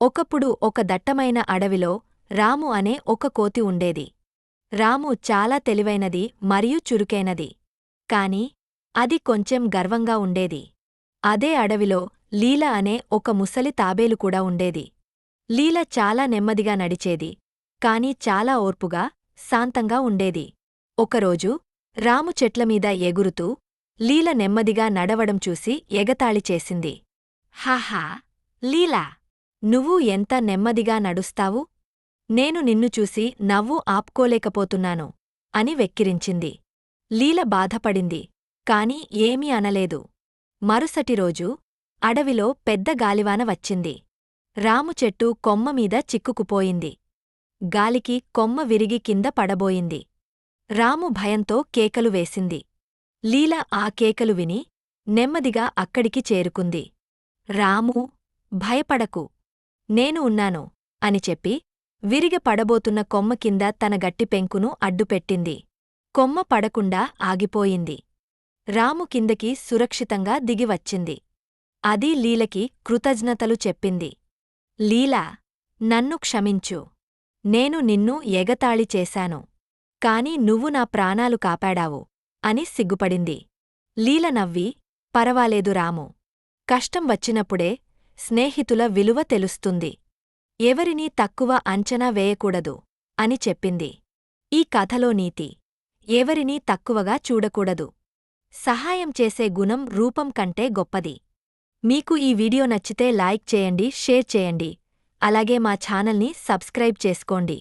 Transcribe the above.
ఒకప్పుడు ఒక దట్టమైన అడవిలో రాము అనే ఒక కోతి ఉండేది. రాము చాలా తెలివైనది మరియు చురుకైనది. కాని అది కొంచెం గర్వంగా ఉండేది. అదే అడవిలో లీల అనే ఒక ముసలి తాబేలు కూడా ఉండేది. లీల చాలా నెమ్మదిగా నడిచేది. కాని చాలా ఓర్పుగా శాంతంగా ఉండేది. ఒకరోజు రాము చెట్లమీద ఎగురుతూ లీల నెమ్మదిగా నడవడం చూసి ఎగతాళి చేసింది. హాహా! లీలా! నువ్వు ఎంత నెమ్మదిగా నడుస్తావు? నేను నిన్ను చూసి నవ్వు ఆపుకోలేకపోతున్నాను అని వెక్కిరించింది. లీల బాధపడింది కాని ఏమీ అనలేదు. మరుసటి రోజు అడవిలో పెద్ద గాలివాన వచ్చింది. రాము చెట్టు కొమ్మమీద చిక్కుకుపోయింది. గాలికి కొమ్మ విరిగి కింద పడబోయింది. రాము భయంతో కేకలు వేసింది. లీల ఆ కేకలు విని నెమ్మదిగా అక్కడికి చేరుకుంది. రాము భయపడకు. నేను ఉన్నాను అని చెప్పి విరిగి పడబోతున్న కొమ్మ కింద తన గట్టి పెంకును అడ్డుపెట్టింది. కొమ్మ పడకుండా ఆగిపోయింది. రాము కిందకి సురక్షితంగా దిగివచ్చింది. అది లీలకి కృతజ్ఞతలు చెప్పింది. లీలా నన్ను క్షమించు. నేను నిన్ను ఎగతాళి చేశాను. కాని నువ్వు నా ప్రాణాలు కాపాడావు అని సిగ్గుపడింది. లీల నవ్వి పరవాలేదు రాము. కష్టం వచ్చినప్పుడే స్నేహితుల విలువ తెలుస్తుంది. ఎవరినీ తక్కువ అంచనా వేయకూడదు అని చెప్పింది. ఈ కథలో నీతి. ఎవరినీ తక్కువగా చూడకూడదు. సహాయం చేసే గుణం రూపం కంటే గొప్పది. మీకు ఈ వీడియో నచ్చితే లైక్ చేయండి షేర్ చేయండి. అలాగే మా ఛానల్ని సబ్స్క్రైబ్ చేసుకోండి.